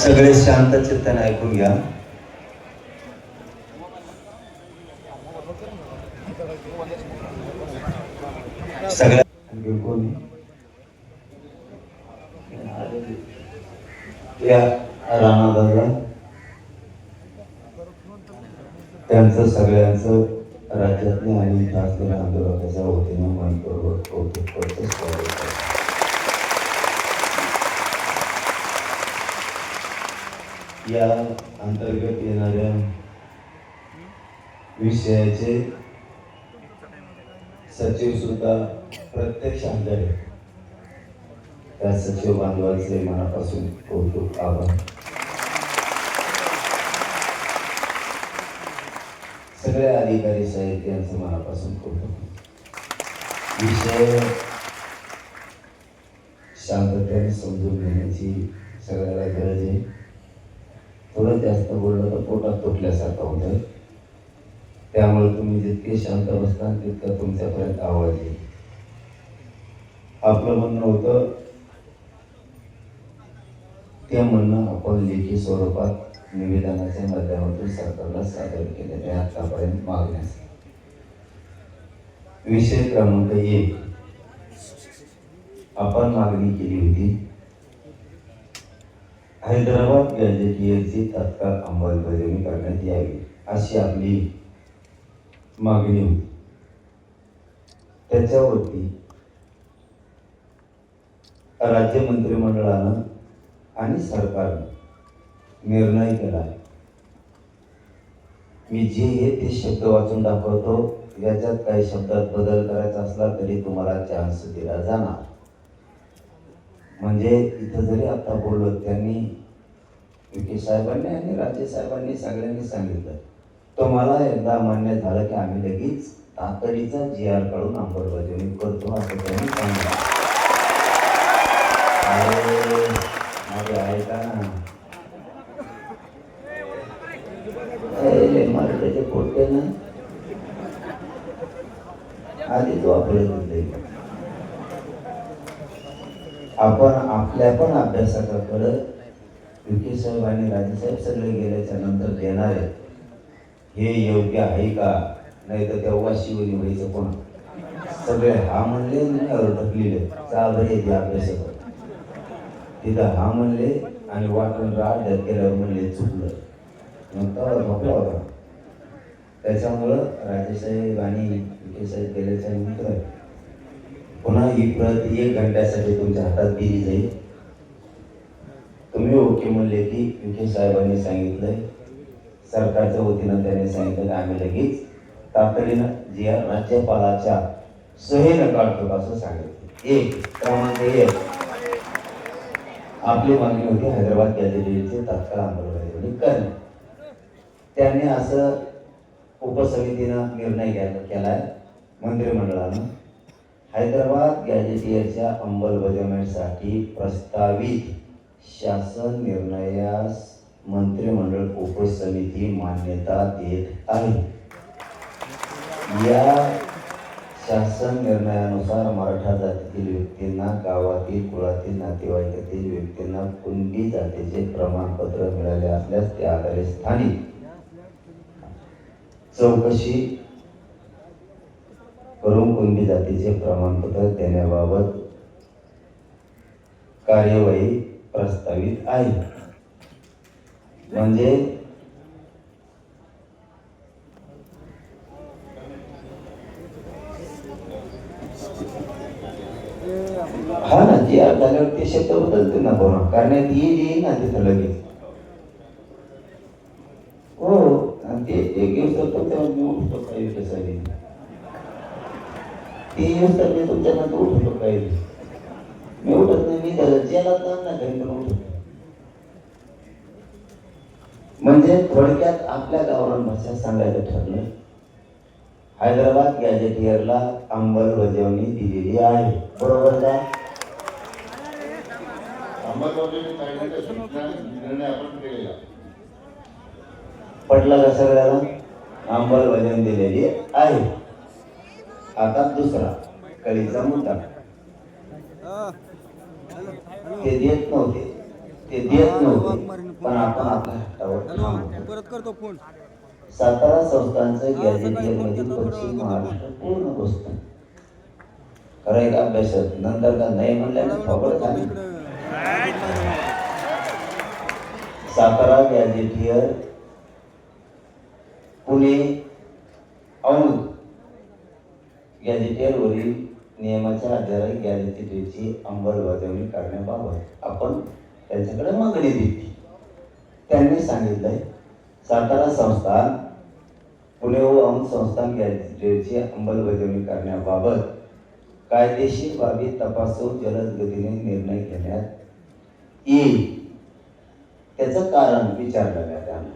सगळे शांत चित्ताने ऐकून घ्या. सगळ्या या राणा त्यांचं सगळ्यांचं राज्यातल्या आणि खासदार आंदोलनाच्या वतीनं या अंतर्गत येणाऱ्या विषयाचे सचिव सुद्धा प्रत्यक्ष आमदार त्या सचिव बांधवांचे मनापासून कौतुक आभार. सगळ्या अधिकारी साहेब यांचं मनापासून कौतुक. विषय शांततेने समजून घेण्याची सगळ्याला गरज आहे. थोडं जास्त बोललं तर पोटात तुटल्यासारखं होतं त्यामुळे तुम्ही जितके शांत बसता तितकं तुमच्यापर्यंत आवाज येईल. आपलं म्हणणं होतं ते म्हणणं आपण लेखी स्वरूपात निवेदनाच्या माध्यमातून सरकारला सादर केलेले आहे आतापर्यंत मागण्यास विषय क्रमांक एक. आपण मागणी केली होती हैदराबाद गॅजेटियरची तात्काळ अंमलबजावणी करण्यात यावी अशी आपली मागणी होती. त्याच्यावरती राज्य मंत्रिमंडळानं आणि सरकारनं निर्णय केला. मी जे हे ते शब्द वाचून दाखवतो याच्यात काही शब्दात बदल करायचा असला तरी तुम्हाला चान्स दिला जाणार. म्हणजे इथं जरी आता बोललो त्यांनी विखे साहेबांनी आणि राज्य साहेबांनी सगळ्यांनी सांगितलं. तुम्हाला एकदा मान्य झालं की आम्ही लगेच तातडीचा जी आर काढून अंमलबजावणी करतो असं त्यांनी सांगितलं. अरे, माझे ऐका मराठीचे पोटे ना. आधीच वापरत होते आपण आपल्या पण अभ्यासकाकडं विखे साहेब आणि राजेसाहेब सगळे गेल्याच्यानंतर देणार आहेत. हे योग्य आहे का? नाही तर तेव्हा शिवनी व्हायचं कोण? सगळे हा म्हणले आणि ढकलेले चालले ते अभ्यासक तिथं हा म्हणले आणि वाटून राहत केल्यावर म्हणले चुकलं. मग तेव्हा झोपला होता. त्याच्यामुळं राजेसाहेब आणि विखे साहेब गेल्याच्यानंतर पुन्हा ही प्रत एक घंट्यासाठी तुमच्या हातात दिली जाईल. तुम्ही ओके म्हणले की विखे साहेबांनी सांगितलंय. सरकारच्या वतीनं त्याने सांगितलं की आम्ही लगेच तातडीनं जी राज्यपालाच्या सहेनं काढतो असं सांगितलं. एक क्रमांक एक. आपली मागणी होती हैदराबाद गॅलरीचे तात्काळ अंमलबजावणी करणे. त्यांनी असं उपसमितीनं निर्णय घ्यायला केलाय मंत्रिमंडळानं. हैदराबाद गॅजेटियरच्या अंमलबजावणीसाठी प्रस्तावित शासन निर्णयास मंत्रिमंडळ उपसमिती मान्यता देत आहे. या शासन निर्णयानुसार मराठा जातीतील व्यक्तींना गावातील कुळातील नातेवाईकातील व्यक्तींना कुणबी जातीचे प्रमाणपत्र मिळाले असल्यास त्या आधारे स्थानिक चौकशी करून कुणबी जातीचे प्रमाणपत्र देण्याबाबत कार्यवाही प्रस्तावित आहे. म्हणजे हा ना जी आर ते शब्द बदलते ना बरोबर कारण येईल येईल ना तिथं लगेच हो आणि ते एक दिवस होतो तेव्हा मी उठतो काही दिवसांनी ते दिवस तर मी तुमच्या नंतर उठतो काही मी उठत नाही मी त्याला जेला जाणार ना घरी पण उठतो म्हणजे थोडक्यात आपल्या गावरान भाषेत सांगायचं ठरलं हैदराबाद गॅजेटियरला अंमलबजावणी दिलेली आहे. बरोबर का? पटला का सगळ्याला? अंमलबजावणी दिलेली आहे. आता दुसरा कळीचा मुद्दा. ते देत नव्हते. ते देत नव्हते. पण आपण आपल्या. परत करतो फोन. सातारा संस्थांचं गॅजेटियर सकाळी फोनमध्ये केला पश्चिम. महाराष्ट्र पूर्ण बसतं खरं एक अभ्यासात? नंतर का नाही थोडा म्हणलं वेळ खबर झाली सातारा गॅजेटियर पुणे औंध. गॅजेटियरवरील नियमाच्या आधारे गॅजेटियरची अंमलबजावणी करण्याबाबत आपण त्यांच्याकडे मागणी दिली त्यांनी सांगितलंय सातारा संस्थान पुणे व औंध संस्थान गॅजेटियरची अंमलबजावणी करण्याबाबत कायदेशीर बाबी तपासून जलद गतीने निर्णय घेण्यात येईल. त्याचं कारण विचारलं त्यांना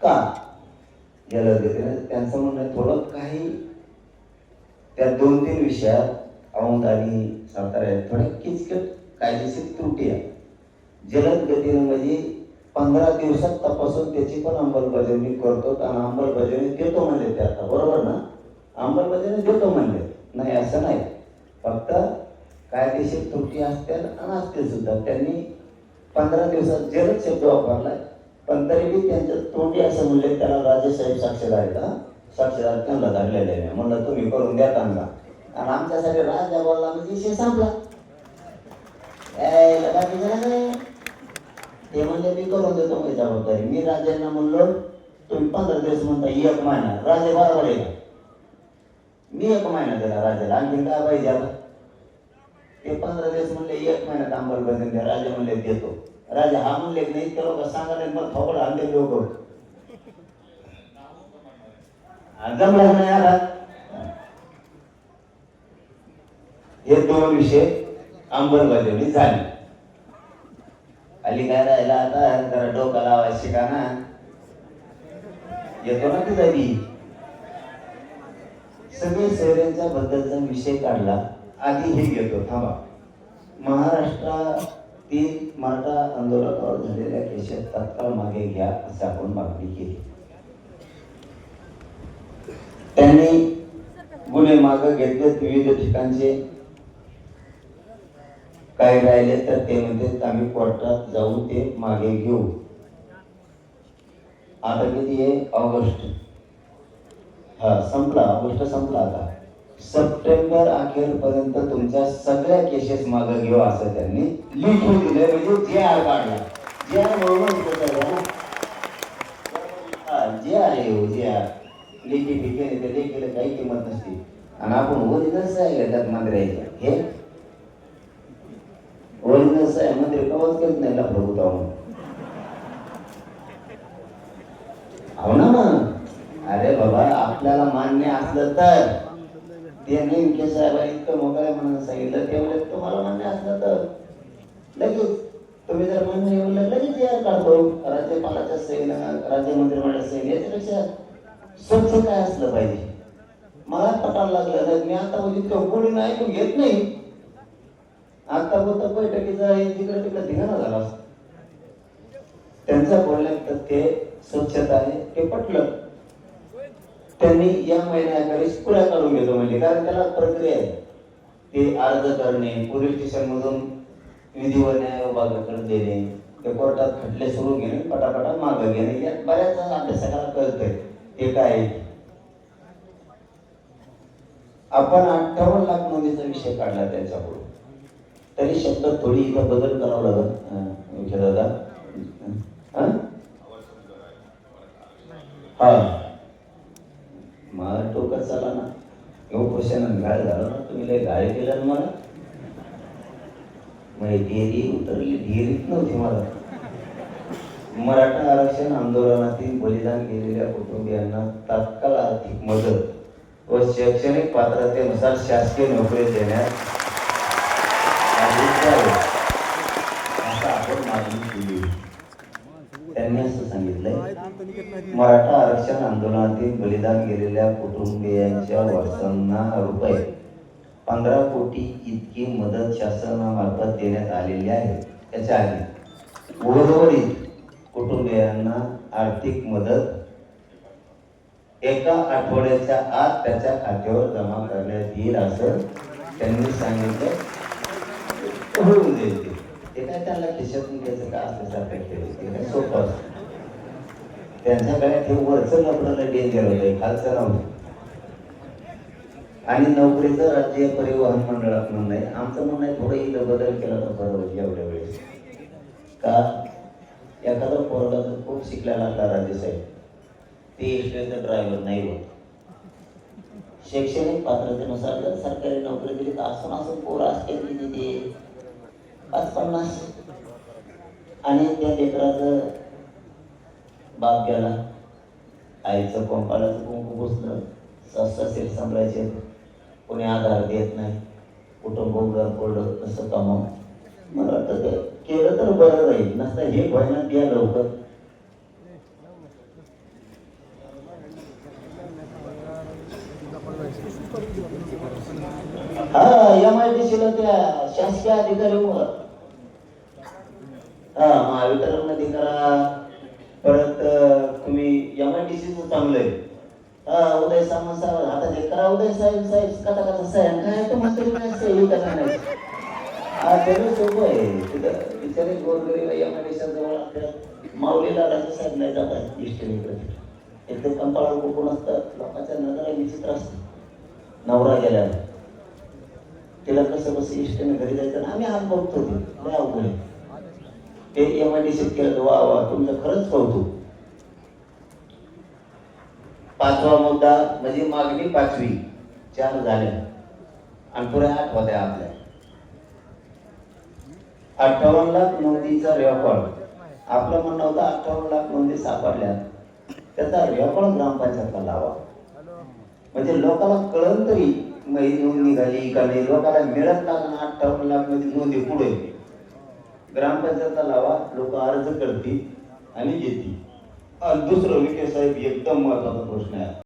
का? जलद गतीने त्यांचं म्हणणं थोडं काही त्या दोन तीन विषयात औंध आणि सातारा आहेत. थोड्या किचकट कायदेशीर त्रुटी आहे. जलद गतीने म्हणजे पंधरा दिवसात तपासून त्याची पण अंमलबजावणी करतो आणि अंमलबजावणी देतो म्हणले ते आता. बरोबर ना? अंमलबजावणी देतो म्हणले. नाही असं नाही. फक्त कायदेशीर त्रुटी असतील आणि असतील सुद्धा. त्यांनी पंधरा दिवसात जलद शब्द वापरला पण तरी बी त्यांच्या तोंडी असं म्हणले त्याला राजेसाहेब साक्षीदार आहेत साक्षीदार त्यांना धरलेले मी म्हणलं तुम्ही करून द्या त्यांना. आणि आमच्यासाठी राजा बोलला म्हणजे विषय संपला. ते म्हणले मी करून देतो मी जबाबदारी. मी राजांना म्हणलो तुम्ही पंधरा दिवस म्हणता एक महिना. राजे बरोबर आहे का? मी एक महिना दिला राजाला. आणखी काय पाहिजे आता? ते पंधरा दिवस म्हणले एक महिन्यात अंमलबजावणी द्या. राजा म्हणले देतो. राजा हा म्हणले की नाही ते लोक सांगायला मग थोडं आणले लोक. जमलं नाही आला हे दोन विषय अंमलबजावणी झाली. अली काय राहिला आता जरा डोका लावायला शिका ना? येतो ना तुझा बी सगळे सोयऱ्यांच्या बद्दलचा विषय काढला. आधी हे घेतो थांबा. महाराष्ट्रातील मराठा आंदोलनावर झालेल्या केशात तात्काळ मागे घ्या असं आपण मागणी केली. त्यांनी गुन्हे मागे घेतलेत विविध ठिकाणचे काही राहिले तर ते म्हणते आम्ही कोर्टात जाऊन ते मागे घेऊ. आता किती आहे? ऑगस्ट. हा संपला ऑगस्ट संपला आता. सप्टेंबर अखेरपर्यंत तुमच्या सगळ्या केसेस मागे घेऊ असं त्यांनी लिखून दिलं म्हणजे जे आर काढला. जे आर बरोबर जे आर आहे जे आर. लेखी फिके ते लेखीला काही किंमत नसते. आणि आपण ओरिजिनल आहे का त्यात मंदिरायचं हे? ओरिजिनल आहे मंदिर कवच करत नाही प्रभू होता हो ना मग? अरे बाबा आपल्याला मान्य असलं तर. ते नेमके साहेब इतकं मोकळ्या म्हणून सांगितलं तेवढे तुम्हाला मान्य असलं तर. लगेच. तुम्ही जर मान्य नाही लगेच यार काढतो राज्यपालाच्या सहीनं राज्य मंत्रिमंडळ सही याच्यापेक्षा स्वच्छ काय असलं पाहिजे. मला पटायला लागलं नाही मी आता इतकं कोणी नाही ऐकून घेत नाही. आता बोलता बैठकीचा आहे तिकडे धिंगाणा झाला त्यांचा बोलल्यानंतर ते स्वच्छता आहे ते पटलं. त्यांनी या महिन्याकडे पुऱ्या काढून घेतो म्हणजे कारण त्याला प्रक्रिया आहे. ते अर्ज करणे पोलीस स्टेशन मधून विधी व न्याय विभागाकडे देणे ते कोर्टात खटले सुरू घेणे पटापटा मागं घेणे यात बऱ्याच अभ्यासकाला कळतंय. ते काय? आहे. आपण अठ्ठावन्न लाख नोंदीचा विषय काढला त्याच्यापुढे. तरी शब्द थोडी इथं बदल करावा लागत दादा. हा. मला टोकत चाला ना. येऊ क्वेश्चन घाय झालं ना. तुम्ही लय घाय केलं ना मला. मग डेअरी उतरली. डेअरीच नव्हती मला. मराठा आरक्षण आंदोलनातील बलिदान केलेल्या कुटुंबियांना तात्काळ आर्थिक मदत व शैक्षणिक पात्रतेनुसार शासकीय नोकरी देण्यात असं आपण मागणी केली. त्यांनी असं सांगितलंय मराठा आरक्षण आंदोलनातील बलिदान केलेल्या कुटुंबियांच्या वर्षांना रुपये पंधरा कोटी इतकी मदत शासनामार्फत देण्यात आलेली आहे. त्याच्या आधी उर्वरित कुटुंबियांना आर्थिक मदत एका आठवड्याच्या आत त्याच्या खात्यावर जमा करण्यात येईल असं त्यांनी सांगितलं. होऊन जाईल ते. काय त्यांना खिशातून घ्यायचं का? असं सारखं सोपं असतं. त्यांच्या काय ते वरचं लपडाला डेंजर होतं. खालचं नव्हतं. आणि नोकरीचं राज्य परिवहन मंडळात म्हणणं आहे. आमचं म्हणणं आहे थोडं इथं बदल केला तर बरं होईल एवढ्या वेळेस. का? एखादा पोरगा खूप शिकलेला असला राजेसाहेब ते इस्टेचं ड्रायव्हर नाही होत. शैक्षणिक पात्रतेनुसार जर सरकारी नोकरी दिली तर असून असून पोरं असते तिथे पाच पन्नास आणि त्या लेकराचं बाप गेला. आईचं कोंपाळाचं कुंकू पुसलं. सस्ता सेल सांभाळायचे. कोणी आधार देत नाही. कुटुंब उघडं पडलं. तसं कमाव मला वाटतं ते केलं तर बरं राहील नसतं हे भयानक द्या लवकर. हा एम आय डी सीला त्या शासकीय अधिकारी हा करा. परत तुम्ही एम आय डी सीचं चांगलं आहे. हा उदय सामंत साहेब आता ते करा. उदय साहेब साहेब कथा कथा साहेब काय तर नाही. हा त्याला सोपं आहे. तिथं बिचारे गोरगरीब एम आय डी आपल्या माऊलीला राजे साहेब नाही जातात इष्टनेकडे एकदम कंपाळा कुकून असतात लोकांच्या नजरा विचित्र असतात. नवरा गेल्यावर. तिला कसं कसं इष्टने घरी जायचं आणि आम्ही हात बघतो ते. अवघड ते एम आय डी सीत केलं वा वा तुमचं खरंच कौतुक. पाचवा मुद्दा म्हणजे मागणी पाचवी. चार झाल्या आणि पुऱ्या आठ होत्या आपल्या. अठ्ठावन्न लाख नोंदीचा रेकॉर्ड आपलं म्हणणं होतं अठ्ठावन्न लाख नोंदी सापडल्या त्याचा रेकॉर्ड ग्रामपंचायतला लावा. म्हणजे लोकांना कळन तरी मग ही नोंद निघाली का नाही? लोकांना मिळत लागणार अठ्ठावन्न लाखमध्ये नोंदी पुढे. ग्रामपंचायतला लावा लोक अर्ज करतील आणि घेतील आणि दुसरं विखे साहेब एकदम महत्त्वाचा प्रश्न आहे.